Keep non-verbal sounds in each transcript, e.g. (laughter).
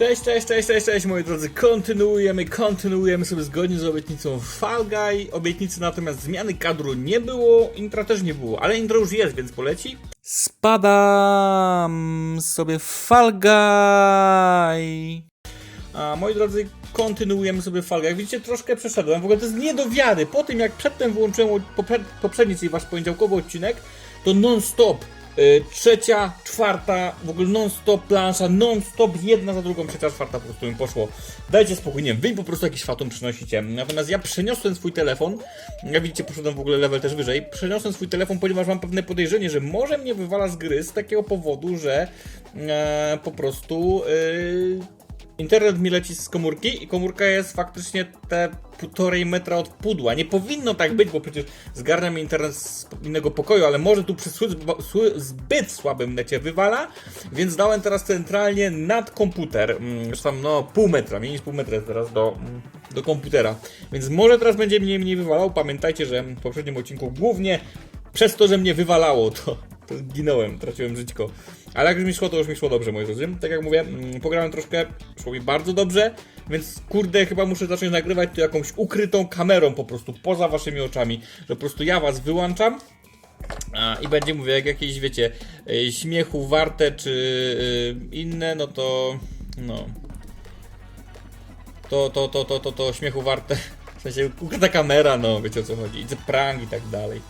Cześć, cześć, cześć, cześć, cześć moi drodzy, kontynuujemy, kontynuujemy sobie zgodnie z obietnicą Fall Guy. Obietnicy natomiast zmiany kadru nie było, intra też nie było, ale intro już jest, więc poleci. Spadam sobie Fall Guy. A moi drodzy, kontynuujemy sobie Guy. Jak widzicie, troszkę przeszedłem, w ogóle to jest nie do wiary. Po tym jak przedtem wyłączyłem poprzedni, czyli wasz poniedziałkowy odcinek, to non-stop trzecia, czwarta, w ogóle non-stop plansza, non-stop jedna za drugą, trzecia, czwarta po prostu mi poszło. Dajcie spokój, nie wy po prostu jakiś fatum przynosicie. Natomiast ja przeniosłem swój telefon, jak widzicie, poszedłem w ogóle level też wyżej, przeniosłem swój telefon, ponieważ mam pewne podejrzenie, że może mnie wywala z gry z takiego powodu, że e, po prostu... y, Internet mi leci z komórki i komórka jest faktycznie te półtorej metra od pudła. Nie powinno tak być, bo przecież zgarnia mi internet z innego pokoju, ale może tu przy zbyt słabym necie wywala, więc dałem teraz centralnie nad komputer. Mm, Zresztą no pół metra, mniej niż pół metra teraz do, mm, do komputera. Więc może teraz będzie mnie mniej wywalał. Pamiętajcie, że w poprzednim odcinku głównie przez to, że mnie wywalało, to ginąłem, traciłem żyćko. Ale jak już mi szło, to już mi szło dobrze, moi drodzy. Tak jak mówię, mm, pograłem troszkę, szło mi bardzo dobrze, więc kurde, chyba muszę zacząć nagrywać to jakąś ukrytą kamerą po prostu, poza waszymi oczami, że po prostu ja was wyłączam, I będzie mówię, jak jakieś, wiecie, y, śmiechu warte, czy y, inne, no to, no, to, to, to, to, to, to śmiechu warte, (laughs) w sensie ukryta kamera, no, wiecie o co chodzi, i prank i tak dalej.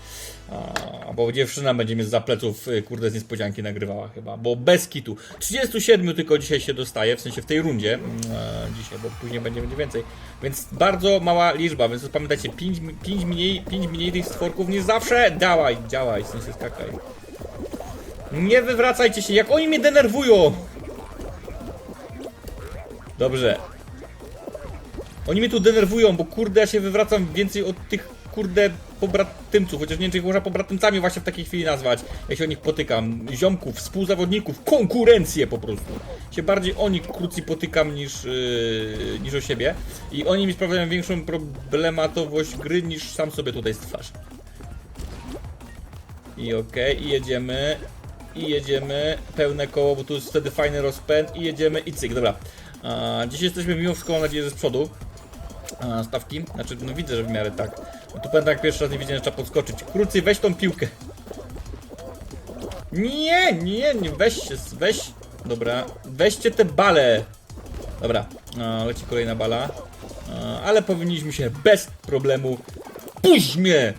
A, bo dziewczyna będzie mnie za pleców, y, kurde, z niespodzianki nagrywała chyba, bo bez kitu. 37 tylko dzisiaj się dostaje, w sensie w tej rundzie, mm, e, dzisiaj, bo później będzie, będzie więcej. Więc bardzo mała liczba, więc pamiętajcie, 5, 5, mniej, 5 mniej tych stworków niż zawsze. Dawaj, działaj, w sensie skakaj. Nie wywracajcie się, jak oni mnie denerwują! Dobrze. Oni mnie tu denerwują, bo kurde ja się wywracam więcej od tych kurde pobratymców, chociaż nie wiem czy ich można pobratymcami właśnie w takiej chwili nazwać, jak się o nich potykam. Ziomków, współzawodników, konkurencję po prostu. Się bardziej o nich krócej potykam niż, yy, niż o siebie. I oni mi sprawiają większą problematowość gry niż sam sobie tutaj stwarzam. I okej, i jedziemy. I jedziemy. Pełne koło, bo tu jest wtedy fajny rozpęd. I jedziemy i cyk, dobra. A, dzisiaj jesteśmy mimo wszystko, mam nadzieję, że z przodu. Stawki. Znaczy, no widzę, że w miarę tak. No tu pamiętam jak pierwszy raz nie widziałem, że trzeba podskoczyć. Krócej, weź tą piłkę. Nie, nie, nie, weź się, weź. Dobra, weźcie te bale. Dobra, a, leci kolejna bala. A, ale powinniśmy się bez problemu. Puść mnie!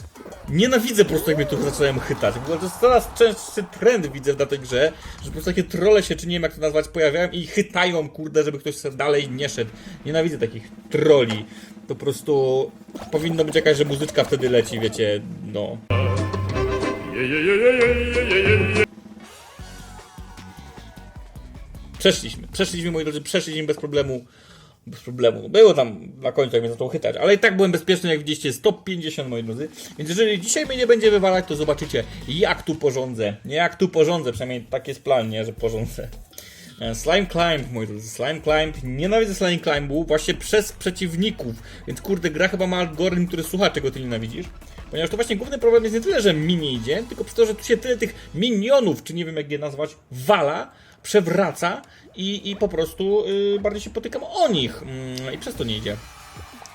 Nienawidzę po prostu jak mnie tu zaczynają chytać. Ogóle to jest coraz częstszy trend widzę na tej grze, że po prostu takie trolle się, czy nie wiem jak to nazwać, pojawiają i chytają, kurde, żeby ktoś sobie dalej nie szedł. Nienawidzę takich troli. Po prostu powinno być jakaś, że muzyczka wtedy leci, wiecie, no. Przeszliśmy, przeszliśmy moi drodzy, przeszliśmy bez problemu. Bez problemu. Było tam na końcu, jak mnie zaczął chytać, ale i tak byłem bezpieczny, jak widzieliście, jest top 50 moi drodzy. Więc jeżeli dzisiaj mnie nie będzie wywalać, to zobaczycie, jak tu porządzę. Nie jak tu porządzę, przynajmniej tak jest plan, nie, że porządzę. E, Slime Climb, moi drodzy, Slime Climb. Nienawidzę Slime Climbu właśnie przez przeciwników. Więc kurde, gra chyba ma algorytm, który słucha, czego ty nienawidzisz. Ponieważ to właśnie główny problem jest nie tyle, że mi nie idzie, tylko przez to, że tu się tyle tych minionów, czy nie wiem jak je nazwać, wala, przewraca i, i po prostu y, bardziej się potykam o nich. Mm, I przez to nie idzie.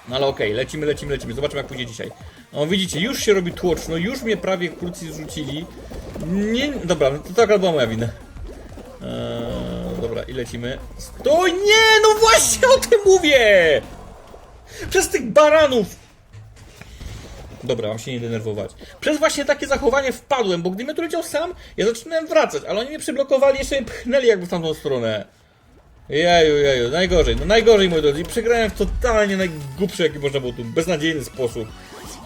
No ale okej, lecimy, lecimy, lecimy. Zobaczymy jak pójdzie dzisiaj. No widzicie, już się robi tłoczno, już mnie prawie krócej zrzucili. Nie, dobra, no to taka była moja wina. Eee, dobra, i lecimy. Stój! Nie, no właśnie o tym mówię! Przez tych baranów! Dobra, mam się nie denerwować. Przez właśnie takie zachowanie wpadłem, bo gdybym tu leciał sam, ja zaczynałem wracać, ale oni mnie przyblokowali, jeszcze mnie pchnęli jakby w tamtą stronę. Jeju, jeju, najgorzej, no najgorzej moi drodzy. Przegrałem w totalnie najgłupszy jaki można było tu, beznadziejny sposób.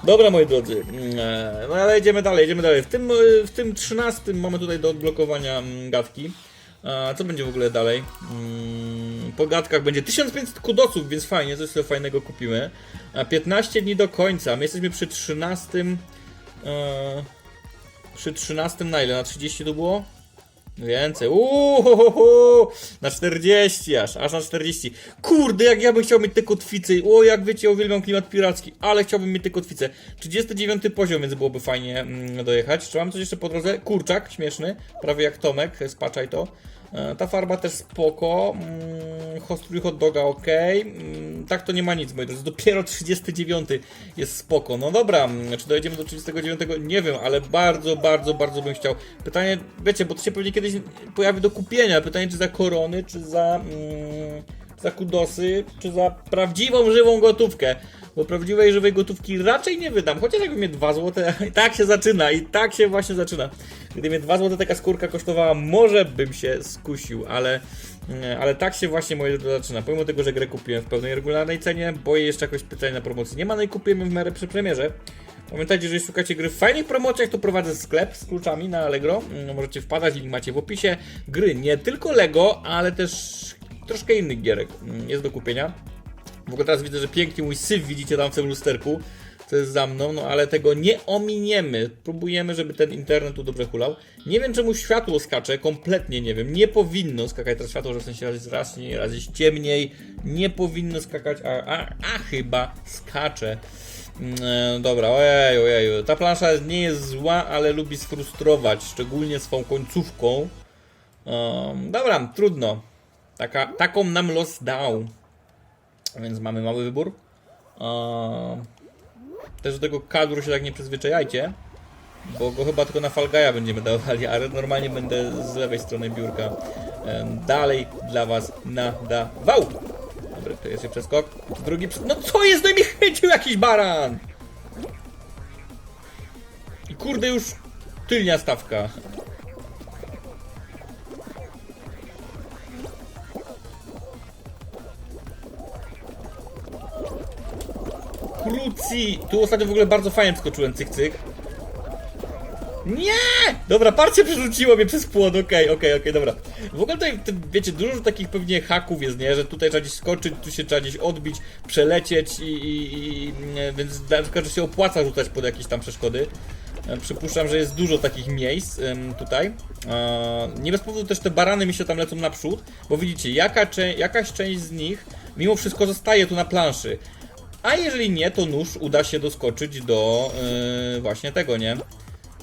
Dobra moi drodzy, mm, e, no ale jedziemy dalej, jedziemy dalej. W tym, w tym 13 mamy tutaj do odblokowania mm, gadki. A co będzie w ogóle dalej? Mm, po gadkach będzie 1500 kudosów, więc fajnie, coś sobie fajnego kupimy. A 15 dni do końca, my jesteśmy przy 13. E, przy 13 na ile? Na 30 to było? Więcej. Uuuu, na 40 aż, aż na 40. Kurde, jak ja bym chciał mieć te kotwice. O, jak wiecie, uwielbiam klimat piracki, ale chciałbym mieć te kotwice. 39 poziom, więc byłoby fajnie mm, dojechać. Czy mam coś jeszcze po drodze? Kurczak, śmieszny, prawie jak Tomek, spaczaj to. E, Ta farba też spoko. Mm, Hostrój hot doga ok. Mm, Tak to nie ma nic, moi drodzy. Dopiero 39 jest spoko. No dobra, mm, czy dojedziemy do 39? Nie wiem, ale bardzo, bardzo, bardzo bym chciał. Pytanie, wiecie, bo to się pewnie kiedyś pojawi do kupienia. Pytanie, czy za korony, czy za. Mm, za kudosy, czy za prawdziwą, żywą gotówkę. Bo prawdziwej, żywej gotówki raczej nie wydam. Chociaż jakby mnie 2 złote, (laughs) i tak się zaczyna, i tak się właśnie zaczyna. Gdyby mnie 2 złote taka skórka kosztowała, może bym się skusił, ale, nie, ale tak się właśnie moje drodzy zaczyna. Pomimo tego, że grę kupiłem w pełnej regularnej cenie, boję jeszcze jakoś pytań na promocji. Nie ma, no i kupujemy w miarę przy premierze. Pamiętajcie, że jeśli szukacie gry w fajnych promocjach, to prowadzę sklep z kluczami na Allegro. Mm, Możecie wpadać, link macie w opisie. Gry nie tylko Lego, ale też troszkę innych gierek mm, jest do kupienia. W ogóle teraz widzę, że pięknie mój syf widzicie tam w tym lusterku. To jest za mną, no ale tego nie ominiemy. Próbujemy, żeby ten internet tu dobrze hulał. Nie wiem, czemu światło skacze, kompletnie nie wiem. Nie powinno skakać teraz światło, że w sensie raz raźniej, raz jest ciemniej. Nie powinno skakać, a, a, a chyba skacze. Mm, e, dobra, ojej, ojej. Ta plansza nie jest zła, ale lubi sfrustrować, szczególnie swą końcówką. Um, dobra, trudno. Taka, taką nam los dał. Więc mamy mały wybór. Też do tego kadru się tak nie przyzwyczajajcie. Bo go chyba tylko na Falgaja będziemy dawali, ale normalnie będę z lewej strony biurka dalej dla was nadawał. Dobry, to jest przeskok. Drugi przeskok. No co jest? No i mi jakiś baran! I kurde już tylnia stawka. Tu ostatnio w ogóle bardzo fajnie skoczyłem, cyk cyk. Nie! Dobra, parcie przerzuciło mnie przez płot, okej, okej, okej, dobra. W ogóle tutaj, wiecie, dużo takich pewnie haków jest, nie? Że tutaj trzeba gdzieś skoczyć, tu się trzeba gdzieś odbić, przelecieć i, i, i nie, więc na się opłaca rzucać pod jakieś tam przeszkody. E, Przypuszczam, że jest dużo takich miejsc em, tutaj. E, nie bez powodu też te barany mi się tam lecą naprzód, bo widzicie, jaka jakaś część z nich mimo wszystko zostaje tu na planszy. A jeżeli nie, to nóż uda się doskoczyć do yy, właśnie tego, nie?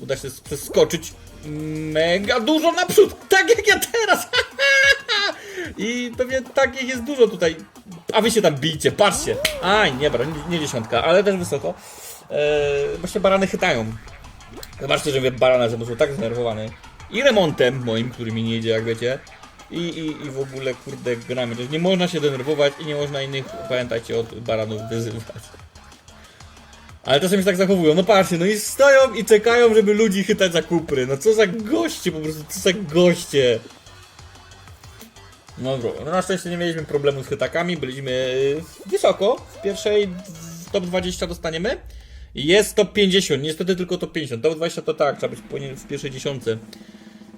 Uda się przeskoczyć mega dużo naprzód, tak jak ja teraz! (laughs) I pewnie takich jest dużo tutaj. A wy się tam bijcie, patrzcie! Aj, nie, nie, dziesiątka, ale też wysoko. Yy, właśnie barany chytają. Zobaczcie, że mówię barana, że są tak zdenerwowany. I remontem moim, który mi nie idzie, jak wiecie. I, i, I w ogóle, kurde, gramy. Nie można się denerwować i nie można innych, pamiętajcie, od baranów wyzywać. Ale czasem się tak zachowują. No patrzcie, no i stoją i czekają, żeby ludzi chytać za kupry. No co za goście po prostu, co za goście. No dobra, no na szczęście nie mieliśmy problemu z chytakami, byliśmy wysoko, w pierwszej top 20 dostaniemy. Jest top 50, niestety tylko top 50. Top 20 to tak, trzeba być w pierwszej dziesiątce.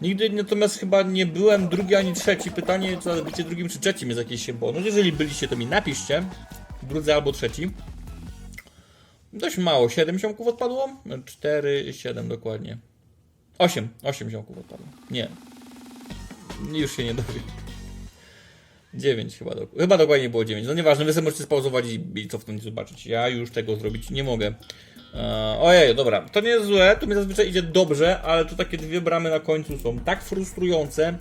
Nigdy natomiast chyba nie byłem drugi ani trzeci. Pytanie, czy bycie drugim czy trzecim jest jakieś się bonus. Jeżeli byliście, to mi napiszcie. Drudzy albo trzeci. Dość mało. 7 ziomków odpadło? 4, 7 dokładnie. 8. 8 ziomków odpadło. Nie. Już się nie dowiem. 9 chyba. Do... Chyba dokładnie było 9. No nieważne, wy sobie możecie spauzować i, i cofnąć i zobaczyć. Ja już tego zrobić nie mogę. Eee, ojej, dobra. To nie jest złe, to mi zazwyczaj idzie dobrze, ale tu takie dwie bramy na końcu są tak frustrujące,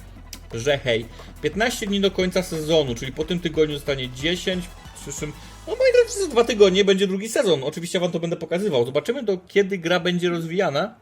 że hej. 15 dni do końca sezonu, czyli po tym tygodniu zostanie 10, w przyszłym... No moi drodzy, za dwa tygodnie będzie drugi sezon. Oczywiście wam to będę pokazywał. Zobaczymy do kiedy gra będzie rozwijana.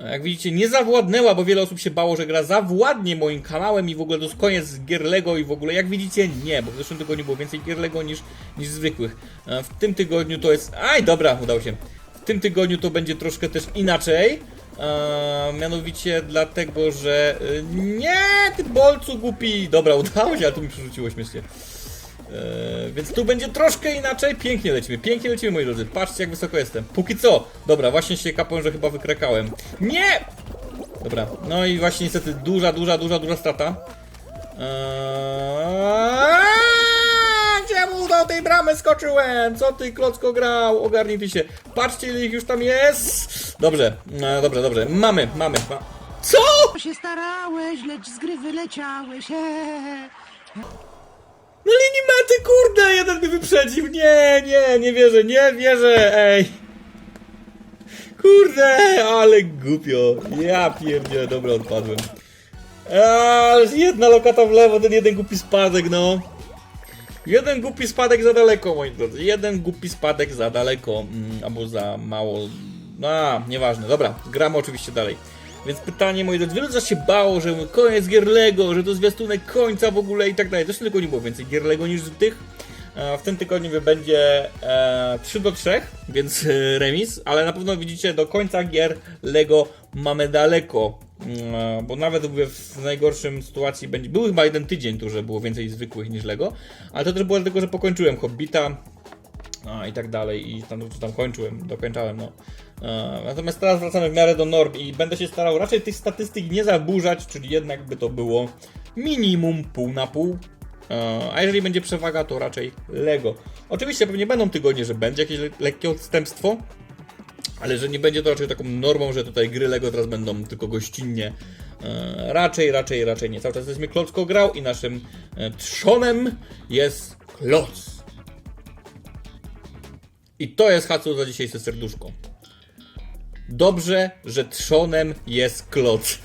Jak widzicie, nie zawładnęła, bo wiele osób się bało, że gra zawładnie moim kanałem i w ogóle to jest koniec gier Lego i w ogóle, jak widzicie, nie, bo w zeszłym tygodniu było więcej gier Lego niż, niż zwykłych. W tym tygodniu to jest... Aj, dobra, udało się. W tym tygodniu to będzie troszkę też inaczej. E, mianowicie dlatego, że... e, Nie, ty bolcu głupi! Dobra, udało się, ale tu mi przerzuciło śmiesznie. Eee, więc tu będzie troszkę inaczej. Pięknie lecimy, pięknie lecimy, moi drodzy. Patrzcie, jak wysoko jestem. Póki co. Dobra, właśnie się kapłem, że chyba wykrakałem. Nie! Dobra, no i właśnie niestety duża, duża, duża, duża strata. Eee, czemu do tej bramy skoczyłem? Co ty, klocko grał? Ogarnij ty się. Patrzcie, ile ich już tam jest. Dobrze, e, dobrze, dobrze. Mamy, mamy. Ma... Co? się starałeś, lecz z gry wyleciałeś. Eee. Na linii mety, kurde, jeden mnie wyprzedził. Nie, nie, nie wierzę, nie wierzę, ej. Kurde, ale głupio. Ja pierdzielę, dobra, odpadłem. Aaaa, jedna lokata w lewo, ten jeden głupi spadek, no. Jeden głupi spadek za daleko, moi drodzy. Jeden głupi spadek za daleko. Mm, albo za mało. No, a, nieważne. Dobra, gramy oczywiście dalej. Więc pytanie, moi drodzy, wielu z was się bało, że koniec gier Lego, że to zwiastunek końca w ogóle i tak dalej. Zresztą tylko nie było więcej gier Lego niż tych. E, W tym tygodniu będzie e, 3 do 3, więc e, remis, ale na pewno widzicie, do końca gier Lego mamy daleko. Mm, e, Bo nawet mówię, w najgorszym sytuacji będzie. Był chyba jeden tydzień tu, że było więcej zwykłych niż Lego, ale to też było dlatego, że pokończyłem Hobbita i tak dalej, i tam, tam kończyłem, dokończałem, no. E, Natomiast teraz wracamy w miarę do norm i będę się starał raczej tych statystyk nie zaburzać, czyli jednak by to było minimum pół na pół. E, A jeżeli będzie przewaga, to raczej Lego. Oczywiście pewnie będą tygodnie, że będzie jakieś le- lekkie odstępstwo, ale że nie będzie to raczej taką normą, że tutaj gry Lego teraz będą tylko gościnnie. E, raczej, raczej, raczej nie. Cały czas jesteśmy Klocko grał i naszym trzonem jest Kloc. I to jest hacu za dzisiejsze serduszko. Dobrze, że trzonem jest Kloc.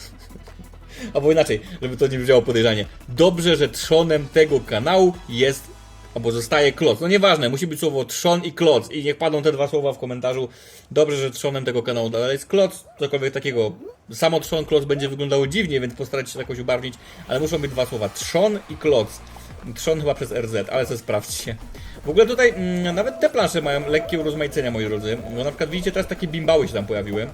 (laughs) Albo inaczej, żeby to nie brzmiało podejrzanie. Dobrze, że trzonem tego kanału jest albo zostaje kloc. No nieważne, musi być słowo trzon i kloc. I niech padną te dwa słowa w komentarzu. Dobrze, że trzonem tego kanału dalej jest kloc. Cokolwiek takiego. Samo trzon, kloc będzie wyglądało dziwnie, więc postarajcie się jakoś ubarwnić. Ale muszą być dwa słowa. Trzon i kloc. Trzon chyba przez RZ, ale to sprawdźcie. W ogóle tutaj mm, nawet te plansze mają lekkie urozmaicenia, moi drodzy. Bo na przykład widzicie, teraz takie bimbały się tam pojawiły.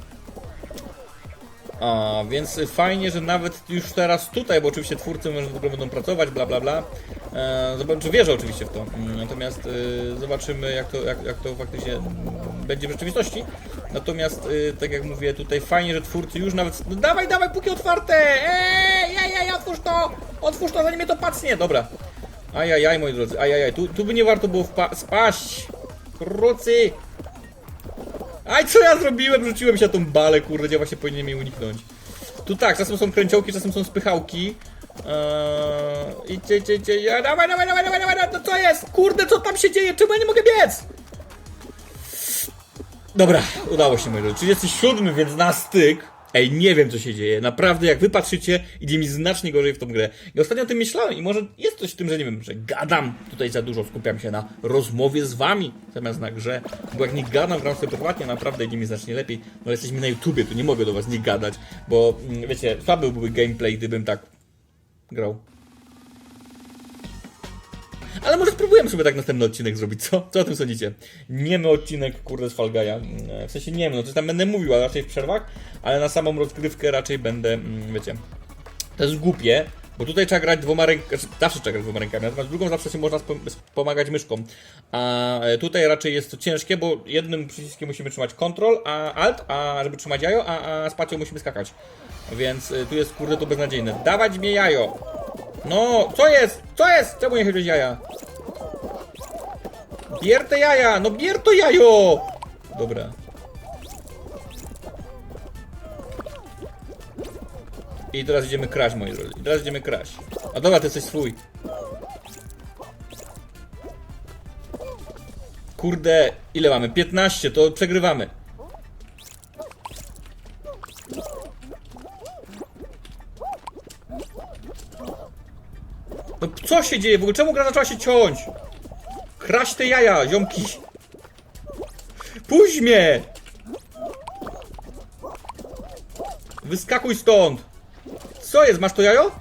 A, więc fajnie, że nawet już teraz tutaj, bo oczywiście twórcy może w ogóle będą pracować, bla bla bla. E, wierzę oczywiście w to. Mm, Natomiast e, zobaczymy, jak to, jak, jak to faktycznie będzie w rzeczywistości. Natomiast, e, tak jak mówię, tutaj fajnie, że twórcy już nawet. No, dawaj, dawaj, póki otwarte! Ej, jaj, jaj, otwórz to! Otwórz to, zanim mnie to pacnie! Dobra. Ajajaj, moi drodzy, ajajaj, tu, tu by nie warto było spaść. Krucy! Aj, co ja zrobiłem? Rzuciłem się na tą balę, kurde, gdzie właśnie powinienem jej uniknąć. Tu tak, czasem są kręciołki, czasem są spychałki. Eee, idźcie, idźcie, idźcie, dawaj, dawaj, dawaj, dawaj, dawaj, no co jest? Kurde, co tam się dzieje? Czemu ja nie mogę biec? Dobra, udało się, moi drodzy. 37, więc na styk. Ej, nie wiem co się dzieje. Naprawdę, jak wy patrzycie, idzie mi znacznie gorzej w tą grę. I ostatnio o tym myślałem i może jest coś w tym, że nie wiem, że gadam tutaj za dużo, skupiam się na rozmowie z wami, zamiast na grze. Bo jak nie gadam, gram sobie prywatnie, naprawdę idzie mi znacznie lepiej. No jesteśmy na YouTubie, tu nie mogę do was nie gadać, bo mm, wiecie, słaby byłby gameplay, gdybym tak grał. Może spróbujemy sobie tak następny odcinek zrobić, co? Co o tym sądzicie? Niemy odcinek, kurde, z Fall Guy'a. Mm, W sensie niemy, no coś tam będę mówił, ale raczej w przerwach, ale na samą rozgrywkę raczej będę, mm, wiecie, to jest głupie, bo tutaj trzeba grać dwoma rękami, zawsze trzeba grać dwoma rękami, natomiast drugą zawsze się można pomagać myszką. A e, tutaj raczej jest to ciężkie, bo jednym przyciskiem musimy trzymać Ctrl, a Alt, a żeby trzymać jajo, a, a spacją musimy skakać. Więc e, tu jest kurde to beznadziejne. Dawać mnie jajo! No, co jest? Co jest? Czemu nie chodzi jaja? Bier te jaja! No bier to jajo! Dobra. I teraz idziemy kraść, moi drodzy. I teraz idziemy kraść. A dobra, ty jesteś swój. Kurde, ile mamy? 15, to przegrywamy. No co się dzieje? W ogóle czemu gra zaczęła się ciąć? Kraść te jaja, ziomki. Puść mnie! Wyskakuj stąd! Co jest? Masz to jajo?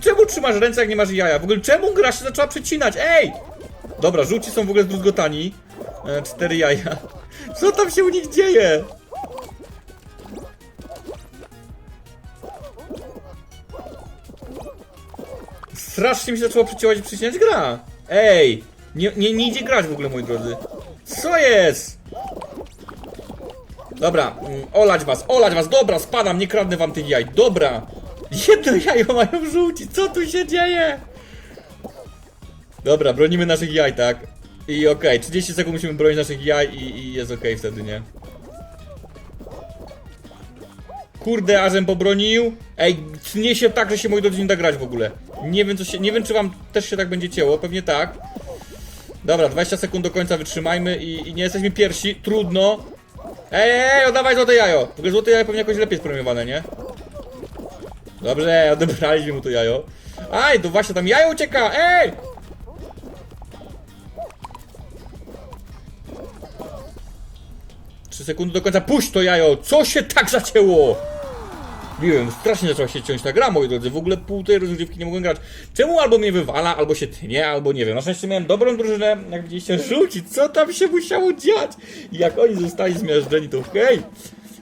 Czemu trzymasz ręce, jak nie masz jaja? W ogóle czemu gra się zaczęła przecinać? Ej! Dobra, żółci są w ogóle zdruzgotani. E, cztery jaja. (laughs) Co tam się u nich dzieje? Strasznie mi się zaczęło przeciąłać i przycinać gra. Ej! Nie, nie, nie idzie grać w ogóle, moi drodzy. Co jest? Dobra, mm, olać was, olać was, dobra, spadam, nie kradnę wam tych jaj, dobra. Jedno (laughs) jajo mają żółci, co tu się dzieje? Dobra, bronimy naszych jaj, tak? I okej, 30 sekund musimy bronić naszych jaj i, i jest okej wtedy, nie? Kurde, ażem pobronił. Ej, tnie się tak, że się moi drodzy nie da grać w ogóle. Nie wiem, co się, nie wiem, czy wam też się tak będzie cięło, pewnie tak. Dobra, 20 sekund do końca wytrzymajmy i, i nie jesteśmy pierwsi, trudno. Ej, ej, oddawaj złote jajo. W ogóle złote jajo pewnie jakoś lepiej jest premiowane, nie? Dobrze, odebraliśmy mu to jajo. Aj, to właśnie tam jajo ucieka, ej! Trzy sekundy do końca, puść to jajo! Co się tak zacięło? Wiem, strasznie zaczęła się ciąć ta gra, moi drodzy. W ogóle pół tej rozgrywki nie mogłem grać. Czemu albo mnie wywala, albo się tnie, albo nie wiem. Na szczęście miałem dobrą drużynę, jak widzieliście, rzucić. Co tam się musiało dziać? I jak oni zostali zmiażdżeni, to hej!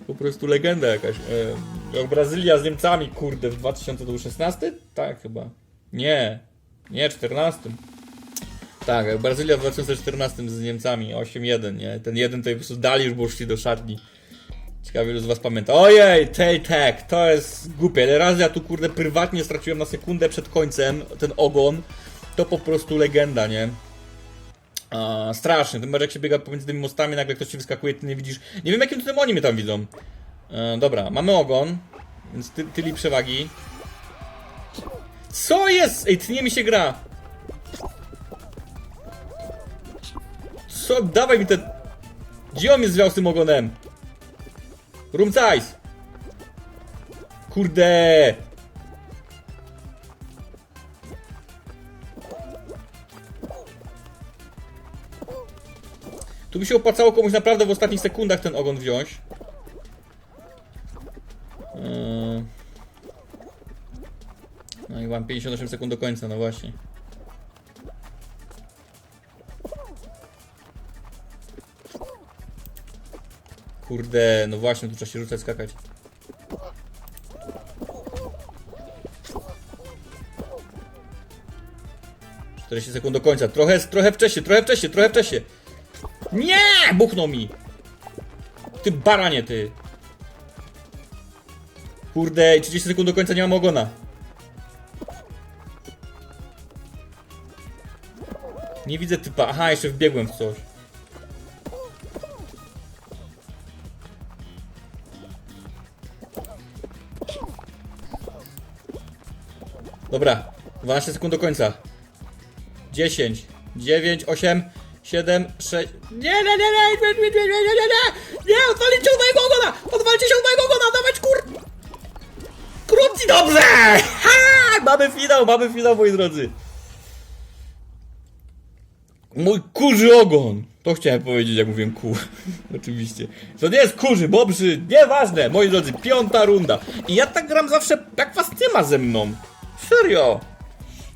Po prostu legenda jakaś. E, jak Brazylia z Niemcami, kurde, w 2016? Tak, chyba. Nie. Nie, 14. Tak, jak Brazylia w 2014 z Niemcami, 8-1, nie? Ten jeden to po prostu dali już, bo szli do szatni. Ciekawie, ilu z was pamięta. Ojej, tej tak, to jest głupie. Ile razy ja tu kurde prywatnie straciłem na sekundę przed końcem ten ogon. To po prostu legenda, nie? A. Tym bardziej jak się biega pomiędzy tymi mostami, nagle ktoś ci wyskakuje, ty nie widzisz. Nie wiem jakim cudem oni mnie tam widzą. E, dobra, mamy ogon. Więc ty, tyli przewagi. Co jest? Ej, tnie mi się gra. Co? Dawaj mi ten... Gdzie on mnie zwiał z tym ogonem? Rumcajs! Kurde! Tu by się opłacało komuś naprawdę w ostatnich sekundach ten ogon wziąć. Eee. No i mam 58 sekund do końca, no właśnie. Kurde, no właśnie, tu trzeba się rzucać, skakać. Czterdzieści sekund do końca. Trochę, trochę wcześniej, trochę wcześniej, trochę wcześniej. Nie! Buchnął mi! Ty baranie, ty! Kurde, i 30 sekund do końca nie mam ogona. Nie widzę typa. Aha, jeszcze wbiegłem w coś. Dobra, 12 sekund do końca. 10, 9, 8, 7, 6. Nie, nie, nie, nie, nie, nie, nie, nie, nie, nie, nie, nie, odwalicie od mojego ogona! Odwalcie się od mojego ogona, dawać kur... Krótki, dobrze! Ha! Mamy finał, mamy finał, moi drodzy. Mój kurzy ogon! To chciałem powiedzieć, jak mówiłem ku. (laughs) Oczywiście. To nie jest kurzy, bobrzy, nieważne, moi drodzy, piąta runda. I ja tak gram zawsze, tak was nie ma ze mną. Serio.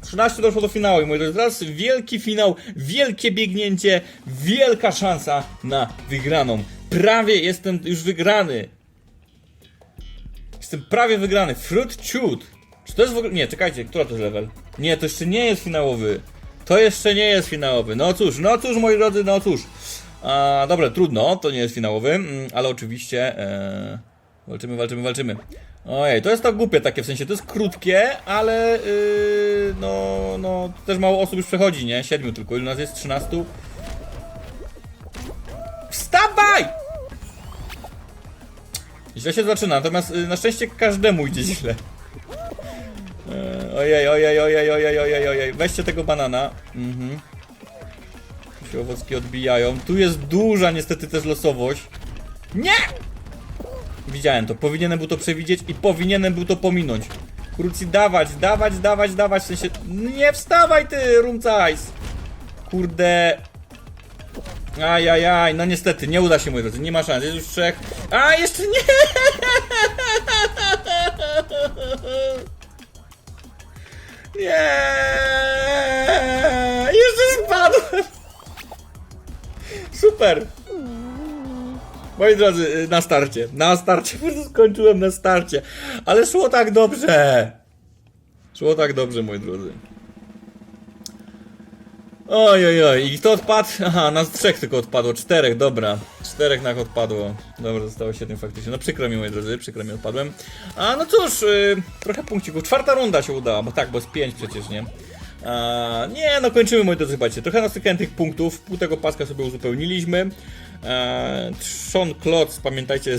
13 doszło do finału i moi drodzy, teraz wielki finał, wielkie biegnięcie, wielka szansa na wygraną. Prawie jestem już wygrany. Jestem prawie wygrany. Fruit Chute. Czy to jest w ogóle... Nie, czekajcie, która to jest level? Nie, to jeszcze nie jest finałowy. To jeszcze nie jest finałowy. No cóż, no cóż, moi drodzy, no cóż. A, dobra, trudno, to nie jest finałowy, mm, ale oczywiście... E, walczymy, walczymy, walczymy. Ojej, to jest tak głupie takie, w sensie, to jest krótkie, ale yy, no, no, też mało osób już przechodzi, nie? Siedmiu tylko, ile nas jest? 13? Wstawaj! Źle się zaczyna, natomiast y, na szczęście każdemu idzie źle. E, Ojej, ojej, ojej, ojej, ojej, ojej. Weźcie tego banana. Mhm. Tu się owocki odbijają. Tu jest duża niestety też losowość. Nie! Widziałem to. Powinienem był to przewidzieć i powinienem był to pominąć. Krucji dawać, dawać, dawać, dawać. W sensie... Nie wstawaj ty, Rumcajs! Kurde... Ajajaj, no niestety, nie uda się moi drodzy, nie ma szans, jest już trzech. A, jeszcze nie! (laughs) Nie! Jeszcze spadłem! Super! Moi drodzy, y, na starcie, na starcie, (laughs) po prostu skończyłem na starcie, ale szło tak dobrze! Szło tak dobrze, moi drodzy. Oj, oj, oj, i kto odpadł? Aha, nas trzech tylko odpadło, czterech, dobra. Czterech nas odpadło. Dobra, zostało siedem faktycznie. No przykro mi, moi drodzy, przykro mi, odpadłem. A, no cóż, yy, trochę punkcików. Czwarta runda się udała, bo tak, bo jest pięć przecież, nie? A, nie, no kończymy, moi drodzy, zobaczcie. Trochę nastykałem tych punktów, pół tego paska sobie uzupełniliśmy. Eee, Trzon Klotz, pamiętajcie,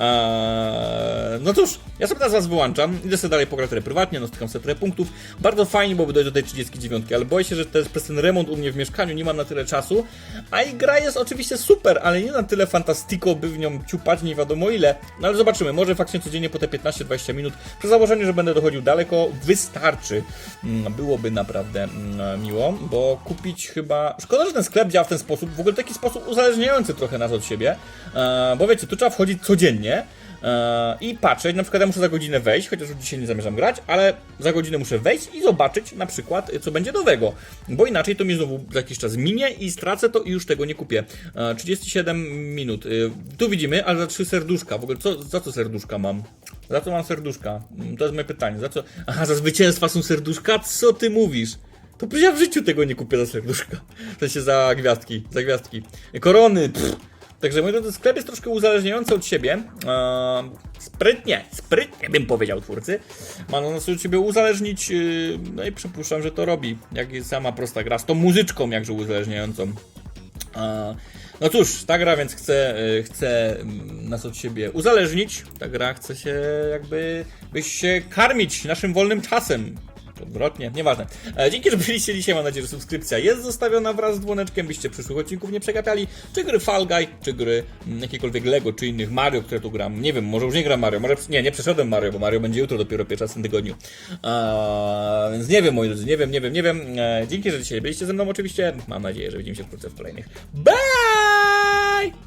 Eee, no cóż, ja sobie teraz was wyłączam, idę sobie dalej pograć trochę prywatnie, no stykam sobie punktów. Bardzo fajnie byłoby dojść do tej 39, ale boję się, że też przez ten remont u mnie w mieszkaniu nie mam na tyle czasu. A i gra jest oczywiście super, ale nie na tyle fantastiko, by w nią ciupać nie wiadomo ile. No ale zobaczymy, może faktycznie codziennie po te 15-20 minut, przy założeniu, że będę dochodził daleko, wystarczy. Mm, Byłoby naprawdę mm, miło, bo kupić chyba... Szkoda, że ten sklep działa w ten sposób, w ogóle taki sposób uzależniający trochę nas od siebie, e, bo wiecie, tu trzeba wchodzić codziennie, e, i patrzeć, na przykład ja muszę za godzinę wejść, chociaż już dzisiaj nie zamierzam grać, ale za godzinę muszę wejść i zobaczyć na przykład, co będzie nowego, bo inaczej to mi znowu za jakiś czas minie i stracę to i już tego nie kupię. E, 37 minut. Y, Tu widzimy, ale za trzy serduszka. W ogóle co, za co serduszka mam? Za co mam serduszka? Mm, To jest moje pytanie. Za co? Aha, za zwycięstwa są serduszka? Co ty mówisz? To przecież ja w życiu tego nie kupię za serduszka. W sensie za gwiazdki, za gwiazdki. Korony, pff. Także mój drodzy, sklep jest troszkę uzależniający od siebie. Eee, sprytnie, sprytnie bym powiedział twórcy. Ma na nas od siebie uzależnić, yy, no i przypuszczam, że to robi. Jak jest sama prosta gra, z tą muzyczką jakże uzależniającą. Eee, no cóż, ta gra więc chce, yy, chce mm, nas od siebie uzależnić. Ta gra chce się jakby, się karmić naszym wolnym czasem. Odwrotnie, nieważne. E, dzięki, że byliście dzisiaj. Mam nadzieję, że subskrypcja jest zostawiona wraz z dzwoneczkiem, byście przyszłych odcinków nie przegapiali. Czy gry Fall Guy, czy gry mm, jakiekolwiek Lego, czy innych Mario, które tu gram. Nie wiem, może już nie gram Mario, może nie, nie przeszedłem Mario, bo Mario będzie jutro dopiero pierwszy raz w tym tygodniu. E, więc nie wiem, moi drodzy, nie wiem, nie wiem, nie wiem. E, dzięki, że dzisiaj byliście ze mną oczywiście. Mam nadzieję, że widzimy się wkrótce w kolejnych. Bye!